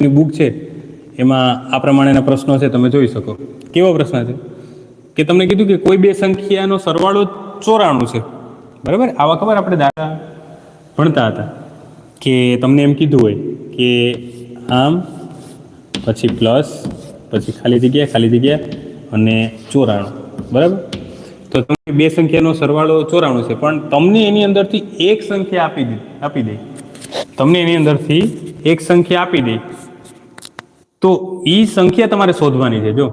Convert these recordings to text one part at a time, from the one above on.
ની બુક છે, એમાં આ પ્રમાણેના પ્રશ્નો છે, તમે જોઈ શકો. કેવો પ્રશ્ન છે? કે તમને કીધું કે કોઈ બે સંખ્યાનો સરવાળો ચોરાણું છે. બરાબર? આવા ખબર આપણે દાખલા ભણતા હતા. કે તમને એમ કીધું હોય કે આમ, પછી પ્લસ પછી ખાલી જગ્યા ખાલી જગ્યા અને ચોરાણું. બરાબર? તો તમને બે સંખ્યાનો સરવાળો ચોરાણું છે, પણ તમને એની અંદરથી એક સંખ્યા આપી દે આપી દે. તમને એની અંદરથી એક સંખ્યા આપી દે. તો એ સંખ્યા તમારે શોધવાની છે. જો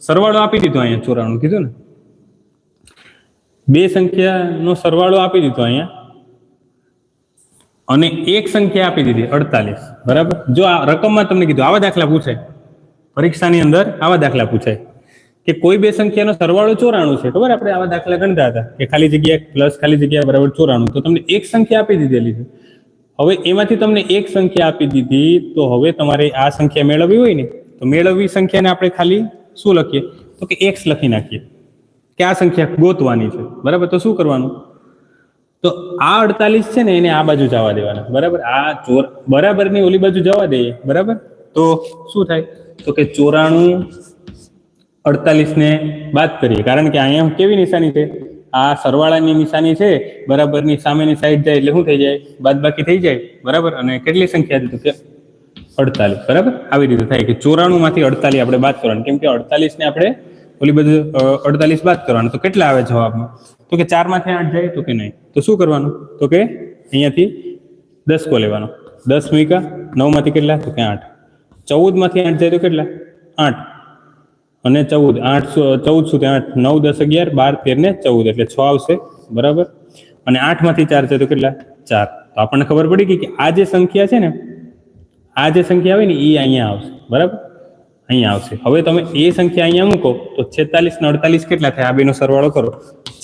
સરવાળો આપી દીધો અહીંયા ચોરાણું કીધું ને? બે સંખ્યાનો સરવાળો આપી દીધો અહીંયા. અને એક સંખ્યા આપી દીધી, અડતાલીસ. બરાબર? જો આ રકમમાં તમને કીધું, આવા દાખલા પૂછાય. પરીક્ષાની અંદર આવા દાખલા પૂછાય કે કોઈ બે સંખ્યાનો સરવાળો ચોરાણું છે. ખબર? આપણે આવા દાખલા ગણતા હતા કે ખાલી જગ્યા પ્લસ ખાલી જગ્યા બરાબર ચોરાણું. તો તમને એક સંખ્યા આપી દીધેલી છે. હવે એમાંથી તમને એક સંખ્યા આપી દીધી, તો હવે તમારે આ સંખ્યા મેળવવી હોય ને, તો મેળવવી સંખ્યાને આપણે ખાલી શું લખીએ? તો કે એક્સ લખી નાખીએ. કે આ સંખ્યા ગોતવાની છે. બરાબર? તો શું કરવાનું? તો આ અડતાલીસ છે ને, એને આ બાજુ જવા દેવાના. બરાબર? આ ચોર, બરાબરની ઓલી બાજુ જવા દઈએ. બરાબર? તો શું થાય? તો કે ચોરાણું અડતાલીસ ને બાદ કરીએ. કારણ કે અહીંયા કેવી નિશાની છે? આ સરવાળાની નિશાની છે, બરાબરની સામેની સાઈડ જાય એટલે શું થઈ જાય? બાદ બાકી થઈ જાય, બરાબર? અને કેટલી સંખ્યા દીધું કે અડતાલીસ, બરાબર? આવી રીતે થાય કે ચોરાણું માંથી અડતાલીસ આપણે બાદ કરવાનું. કેમ કે અડતાલીસ ને આપણે ઓલી બધું અડતાલીસ બાદ કરવાનું. તો કેટલા આવે જવાબમાં? તો કે ચારમાંથી આઠ જાય તો કે નહીં. તો શું કરવાનું? તો કે અહીંયાથી દસ કો લેવાનો. દસ મીકા નવમાંથી કેટલા? તો કે આઠ. ચૌદમાંથી આઠ જાય તો કેટલા? આઠ. અને ચૌદ આઠ ચૌદ સુધી આઠ, નવ, દસ, અગિયાર, બાર, તેર ને ચૌદ એટલે છ આવશે, બરાબર? અને આઠમાંથી ચાર છે તો કેટલા? ચાર. તો આપણને ખબર પડી ગઈ કે આ જે સંખ્યા છે ને, આ જે સંખ્યા આવે ને એ અહીંયા આવશે, બરાબર? અહીંયા આવશે. હવે તમે એ સંખ્યા અહીંયા મૂકો, તો છેતાલીસ ને અડતાલીસ કેટલા થાય? આ બેનો સરવાળો કરો.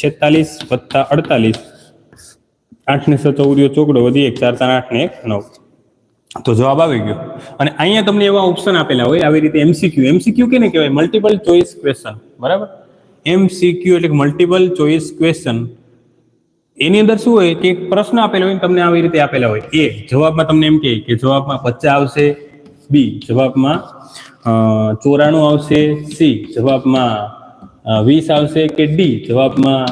છેતાલીસ વત્તા અડતાલીસ. આઠ ને ચૌદ ચોકડો વધી એક, ચાર ચાર, આઠ ને એક, નવ. તો જવાબ આવી ગયો. અને અહીંયા તમને એવા ઓપ્શન આપેલા હોય, આવી રીતે એમસીક્યુ એમસીક્યુ કેને કહેવાય? મલ્ટિપલ ચોઇસ ક્વેશ્ચન બરાબર? એમસીક્યુ એટલે મલ્ટિપલ ચોઇસ ક્વેશ્ચન એની અંદર શું હોય કે એક પ્રશ્ન આપેલો હોય તમને આવી રીતે આપેલા હોય. એ, જવાબમાં તમને એમ કહે કે જવાબમાં પચાસ આવશે. બી જવાબમાં ચોરાણું આવશે. સી જવાબમાં વીસ આવશે કે ડી જવાબમાં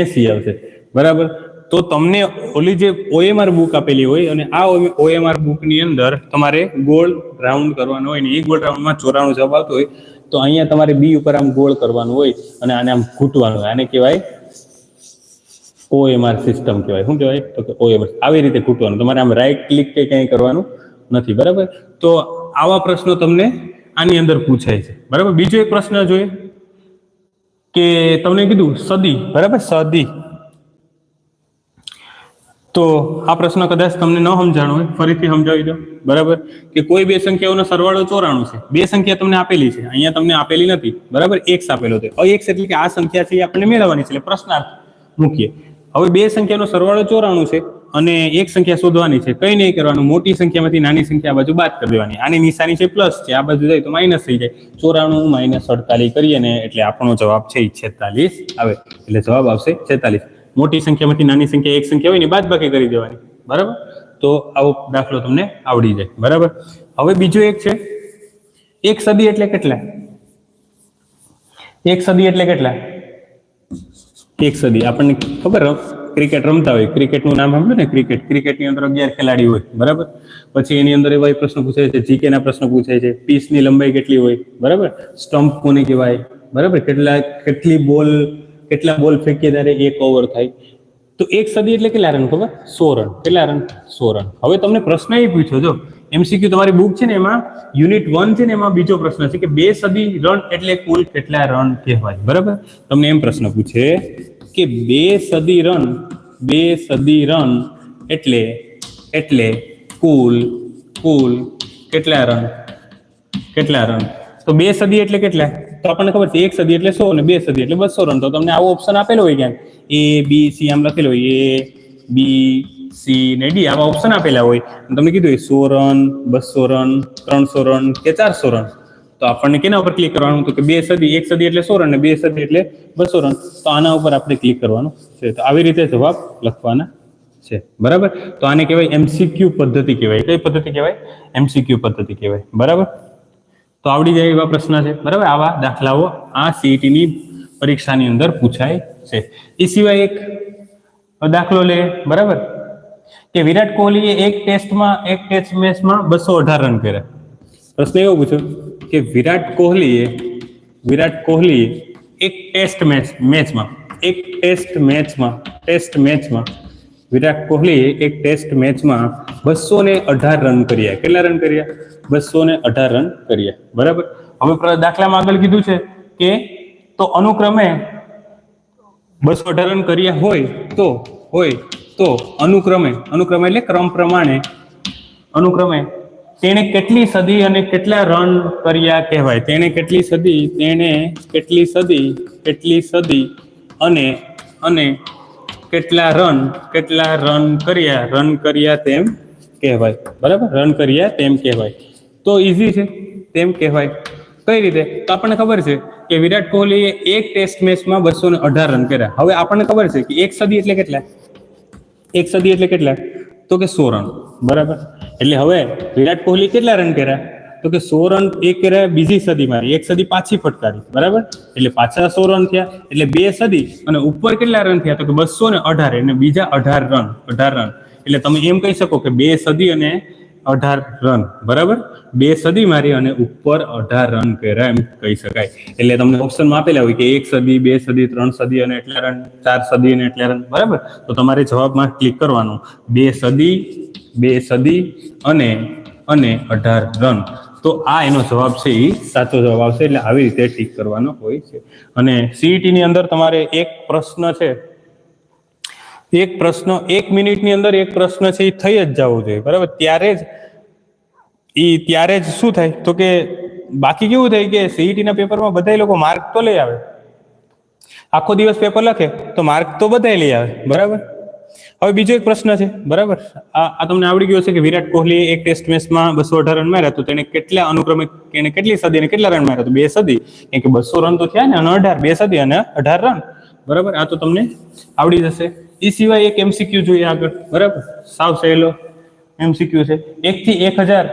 એસી આવશે. બરાબર? તો તમને ઓલી જે ઓએમઆર બુક આપેલી હોય અને આ ઓએમઆર બુકની અંદર તમારે ગોળ રાઉન્ડ કરવાનો હોય ને એ ગોળ રાઉન્ડમાં ચોરાણું જવાબ આવતો હોય, તો અહીંયા તમારે બી ઉપર આમ ગોળ કરવાનું હોય અને આને આમ ઘૂંટવાનું હોય. આને કહેવાય ઓએમઆર સિસ્ટમ કહેવાય. શું કહેવાય? તો કે ઓએમઆર આવી રીતે ઘૂંટવાનું. તમારે આમ રાઈટ ક્લિક કે કંઈ કરવાનું નથી, બરાબર? તો આવા પ્રશ્નો તમને આની અંદર પૂછાય છે. બરાબર? બીજો એક પ્રશ્ન જોઈએ કે તમને કીધું સદી. બરાબર? સદી. તો આ પ્રશ્ન કદાચ તમને ન સમજાણો હોય, ફરીથી સમજાવી દો. બરાબર? કે કોઈ બે સંખ્યાઓનો સરવાળો ચોરાણું છે. બે સંખ્યા તમને આપેલી છે. અહીંયા તમને આપેલી નથી. બરાબર? એક્સ આપેલો છે. એક્સ એટલે કે આ સંખ્યા છે એ આપણને મેળવવાની છે. એટલે પ્રશ્નાર્થ મૂકીએ. હવે બે સંખ્યાનો સરવાળો ચોરાણું છે અને એક સંખ્યા શોધવાની છે. કઈ નહીં કરવાનું. મોટી સંખ્યામાંથી નાની સંખ્યા આ બાજુ બાદ કરી દેવાની. આની નિશાની છે પ્લસ છે. આ બાજુ જાય તો માઇનસ થઈ જાય. ચોરાણું માઇનસ અડતાલીસ કરીએ ને એટલે આપણો જવાબ છે છેતાલીસ આવે. એટલે જવાબ આવશે છેતાલીસ. મોટી સંખ્યામાંથી નાની સંખ્યા એક સંખ્યા હોય ને બાદ બાકી કરી દેવાની. બરાબર? તો આવો દાખલો તમને આવડી જાય. બરાબર? હવે બીજું એક છે. એક સદી એટલે કેટલા? એક સદી એટલે કેટલા? એક સદી. આપણને ખબર ક્રિકેટ રમતા હોય. ક્રિકેટનું નામ સાંભળ્યું ને? ક્રિકેટ. ક્રિકેટની અંદર અગિયાર ખેલાડી હોય. બરાબર? પછી એની અંદર એવા પ્રશ્ન પૂછાય છે. જીકે ના પ્રશ્ન પૂછાય છે. પીસની લંબાઈ કેટલી હોય? બરાબર? સ્ટમ્પ કોને કહેવાય? બરાબર? કેટલા, કેટલી બોલ કેટલા બોલ ફેંકીએ ત્યારે એક ઓવર થાય. તો એક સદી એટલે કેટલા રન ખબર? સો રન. કેટલા રન? સો રન. હવે તમને પ્રશ્ન એ પૂછ્યો, જો એમસીક્યુ તમારી બુક છે ને એમાં યુનિટ વન છે ને એમાં બીજો પ્રશ્ન છે કે બે સદી રન એટલે કુલ કેટલા રન કહેવાય? બરાબર? તમને એમ પ્રશ્ન પૂછે કે બે સદી રન, બે સદી રન એટલે એટલે કુલ કુલ કેટલા રન? કેટલા રન? તો બે સદી એટલે કેટલા? તો આપણને ખબર છે, એક સદી એટલે સો અને બે સદી એટલે બસો રન. તો તમને આવો ઓપ્શન આપેલો હોય ક્યાંક? એ બી સી આમ લખેલો હોય. એ બી સી ને ડી આવા ઓપ્શન આપેલા હોય. તમને કીધું સો રન, બસો રન, ત્રણસો રન કે ચારસો રન. તો આપણને કેના ઉપર ક્લિક કરવાનું? તો કે બે સદી, એક સદી એટલે સો રન ને બે સદી એટલે બસો રન. તો આના ઉપર આપણે ક્લિક કરવાનું છે. તો આવી રીતે જવાબ લખવાના છે. બરાબર? તો આને કહેવાય એમસીક્યુ પદ્ધતિ કહેવાય. કઈ પદ્ધતિ કહેવાય? એમસીક્યુ પદ્ધતિ કહેવાય. બરાબર? તો આવડી જાય એવા પ્રશ્ન છે. બરાબર? આવા દાખલાઓ આ CET ની પરીક્ષાની અંદર પૂછાય છે. એ સિવાય એક દાખલો લે, બરાબર? કે વિરાટ કોહલીએ એક ટેસ્ટમાં, એક ટેસ્ટ મેચમાં બસો અઢાર રન કર્યા. પ્રશ્ન એવો પૂછ્યો કે વિરાટ કોહલીએ વિરાટ કોહલીએ એક ટેસ્ટ મેચ, મેચમાં, એક ટેસ્ટ મેચમાં ટેસ્ટ મેચમાં વિરાટ કોહલીએ એક ટેસ્ટ મેચમાં બસો ને અઢાર રન કર્યા. કેટલા રન કર્યા? બસો ને અઢાર રન કર્યા બરાબર? હવે દાખલામાં આગળ કીધું છે કે તો અનુક્રમે બસો અઢાર રન કર્યા હોય તો હોય તો અનુક્રમે અનુક્રમે એટલે ક્રમ પ્રમાણે, અનુક્રમે તેણે કેટલી સદી અને કેટલા રન કર્યા કહેવાય. તેણે કેટલી સદી, તેણે કેટલી સદી કેટલી સદી અને અને કેટલા રન કેટલા રન કર્યા. રન કર્યા તેમ કહેવાય. બરાબર? રન કર્યા તેમ કહેવાય. તો ઈઝી છે. તેમ કહેવાય. કઈ રીતે? તો આપણને ખબર છે કે વિરાટ કોહલીએ એક ટેસ્ટ મેચમાં બસો અઢાર રન કર્યા. હવે આપણને ખબર છે કે એક સદી એટલે કેટલા? એક સદી એટલે કેટલા? તો કે સો રન. બરાબર? એટલે હવે વિરાટ કોહલી કેટલા રન કર્યા? તો કે સો રન એ કર્યા બીજી સદી મારી એક સદી પાછી ફટકારી. બરાબર? એટલે પાછા સો રન થયા. એટલે બે સદી અને ઉપર કેટલા રન થયા? તો કે બસો ને અઢાર. અને બીજા અઢાર રન. અઢાર રન. એટલે તમે એમ કહી શકો કે બે સદી અને અઢાર રન. બરાબર? બે સદી મારી અને ઉપર અઢાર રન કર્યા એમ કહી શકાય. એટલે તમને ઓપ્શનમાં આપેલા હોય કે એક સદી, બે સદી, ત્રણ સદી અને એટલા રન, ચાર સદી અને એટલા રન. બરાબર? તો તમારે જવાબમાં ક્લિક કરવાનું. બે સદી બે સદી અને અને અઢાર રન. તો આ એનો જવાબ છે એ સાચો જવાબ આવશે. એટલે આવી રીતે ટીક કરવાનો હોય છે. અને CET ની અંદર તમારે એક પ્રશ્ન છે. એક પ્રશ્ન, એક મિનિટની અંદર એક પ્રશ્ન છે એ થઈ જ જવો જોઈએ, બરાબર? ત્યારે જ એ ત્યારે જ શું થાય? તો કે બાકી કેવું થાય કે સીઈટીના પેપરમાં બધા લોકો માર્ક તો લઈ આવે. આખો દિવસ પેપર લખે, તો માર્ક તો બધા લઈ આવે, બરાબર? હવે બીજો એક પ્રશ્ન છે, બરાબર? આ આ તમને આવડી ગયો છે કે વિરાટ કોહલી એક ટેસ્ટ મેચમાં બસો અઢાર રન માર્યા તો તેને કેટલા અનુક્રમે એને કેટલી સદી અને કેટલા રન માર્યા તો? બે સદી. કેમ કે બસો રન તો થયા ને, અને અઢાર, બે સદી અને અઢાર રન. બરાબર? આ તો તમને આવડી જશે. એ સિવાય એક એમસીક્યુ જોઈએ આગળ. બરાબર? સાવ સહેલો એમસીક્યુ છે. એક થી એક હજાર.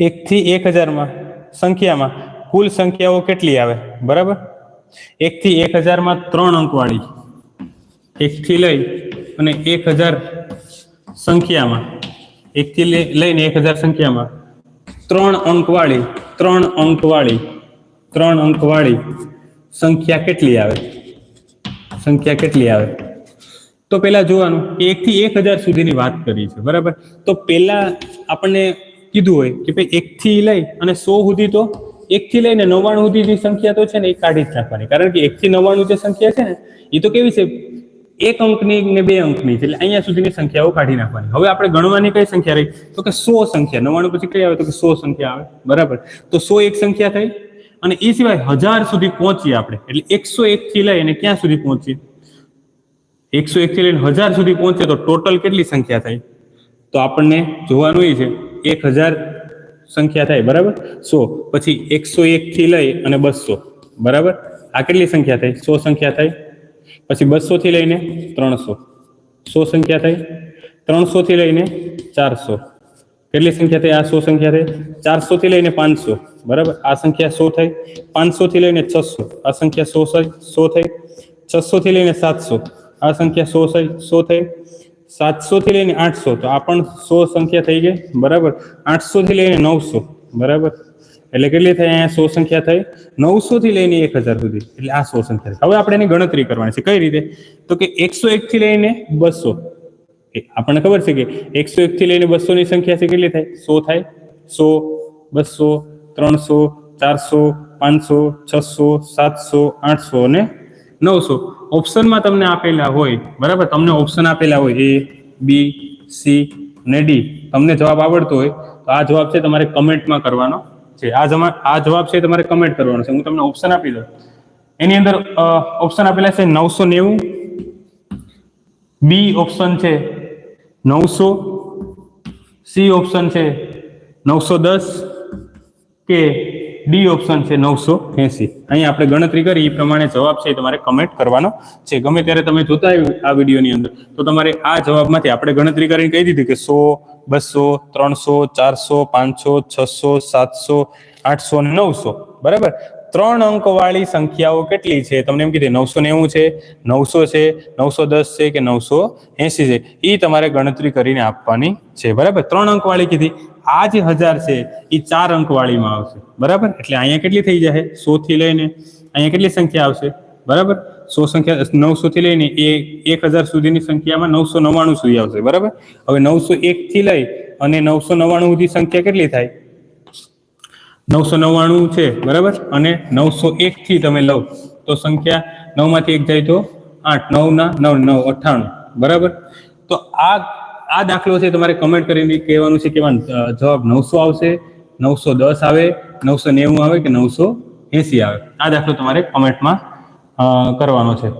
એક થી એક હજારમાં સંખ્યામાં કુલ સંખ્યાઓ કેટલી આવે? બરાબર? એક થી એક હજારમાં ત્રણ અંકવાળી. એક થી લઈ અને એક હજાર સંખ્યામાં. એક થી લઈ- લઈને એક હજાર સંખ્યામાં. ત્રણ અંકવાળી ત્રણ અંકવાળી ત્રણ અંકવાળી સંખ્યા કેટલી આવે? સંખ્યા કેટલી આવે? તો પેલા જોવાનું કે એક થી એક હજાર સુધીની વાત કરી છે બરાબર? તો પેલા આપણને કીધું હોય કે ભાઈ એક થી લઈ અને સો સુધી તો, એક થી લઈને નવ્વાણું સુધીની સંખ્યા તો છે ને એ કાઢી જ નાખવાની. કારણ કે એક થી નવ્વાણું જે સંખ્યા છે ને, એ તો કેવી છે? એક અંકની ને બે અંકની એટલે અહીંયા સુધીની સંખ્યાઓ કાઢી નાખવાની. હવે આપણે ગણવાની કઈ સંખ્યા રહી? તો કે સો સંખ્યા. નવ્વાણું પછી કઈ આવે? તો કે સો સંખ્યા આવે. બરાબર? તો સો એક સંખ્યા થઈ અને એ સિવાય હજાર સુધી પહોંચીએ આપણે. એટલે એકસો એક થી લઈ અને ક્યાં સુધી પહોંચીએ? એકસો એક થી લઈને હજાર સુધી પહોંચે તો ટોટલ કેટલી સંખ્યા થાય? તો આપણને જોવાનું એ છે, એક હજાર સંખ્યા થાય, બરાબર? સો, પછી એકસો એક થી લઈ અને બસો, બરાબર? આ કેટલી સંખ્યા થઈ સો સંખ્યા થઈ પછી બસો થી લઈને ત્રણસો. સો સંખ્યા થઈ ત્રણસો થી લઈને ચારસો. કેટલી સંખ્યા થઈ? આ સો સંખ્યા થઈ? ચારસો થી લઈને પાંચસો. બરાબર? આ સંખ્યા સો થઈ. પાંચસો થી લઈને છસો. આ સંખ્યા સો સો થઈ. છસો થી લઈને સાતસો. આ સંખ્યા સો સો થઈ. સાતસો થી લઈને આઠસો. તો આ પણ સો સંખ્યા થઈ ગઈ. બરાબર? આઠસો થી લઈને નવસો. બરાબર? એટલે કેટલી થઈ અહીંયા? સો સંખ્યા થઈ. નવસો થી લઈને એક હજાર સુધી. એટલે આ સો સંખ્યા હવે આપણે એની ગણતરી કરવાની છે. કઈ રીતે? તો કે એકસો એક થી લઈને બસો. આપણને ખબર છે કે એકસો એક થી લઈને બસો ની સંખ્યા છે કેટલી થાય? સો થાય. સો, બસો, ત્રણસો, ચારસો, પાંચસો, છસો, સાતસો, આઠસો અને નવસો. ઓપ્શનમાં તમને આપેલા હોય, બરાબર? તમને ઓપ્શન આપેલા હોય એ, બી, સી અને ડી. તમને જવાબ આવડતો હોય, તો આ જવાબ છે તમારે કમેન્ટમાં કરવાનો છે. આ જમા, આ જવાબ છે તમારે કમેન્ટ કરવાનો છે. હું તમને ઓપ્શન આપી દઉં. એની અંદર ઓપ્શન આપેલા છે નવસો નેવું. બી ઓપ્શન છે નવસો સી ઓપ્શન છે નવસો દસ કે ડી ઓપ્શન છે નવસો એસી. અહીંયા આપણે ગણતરી કરી એ પ્રમાણે જવાબ છે એ તમારે કમેન્ટ કરવાનો છે. ગમે ત્યારે તમે જોતા આ વિડીયોની અંદર, તો તમારે આ જવાબમાંથી આપણે ગણતરી કરીને કહી દીધી કે સો, બસો, ત્રણસો, ચારસો, પાંચસો, છસો, સાતસો, આઠસો નવસો. બરાબર? ત્રણ અંકવાળી સંખ્યાઓ કેટલી છે? તમને એમ કીધી નવસો નેવું છે, નવસો છે, નવસો દસ છે કે નવસો એસી છે? એ તમારે ગણતરી કરીને આપવાની છે. બરાબર? ત્રણ અંકવાળી કીધી. આ જે હજાર છે એ ચાર અંકવાળીમાં આવશે. બરાબર? એટલે અહીંયા કેટલી થઈ જશે? સો થી લઈને અહીંયા કેટલી સંખ્યા આવશે? બરાબર? સો સંખ્યા, નવસો થી લઈને એ એક હજાર સુધીની સંખ્યામાં નવસો નવ્વાણું સુધી આવશે. બરાબર? હવે નવસો એક થી લઈ અને નવસો નવ્વાણું સુધી સંખ્યા કેટલી થાય? નવસો નવ્વાણું છે, બરાબર? અને નવસો એક થી તમે લો તો સંખ્યા નવમાંથી એક જાય તો આઠ, નવ ના નવ નવ, અઠ્ઠાણું, બરાબર? તો આ આ દાખલો છે તમારે કમેન્ટ કરીને કહેવાનું છે કે જવાબ નવસો આવશે, નવસો દસ આવે, નવસો નેવું આવે કે નવસો એસી આવે? આ દાખલો તમારે કમેન્ટમાં કરવાનો છે.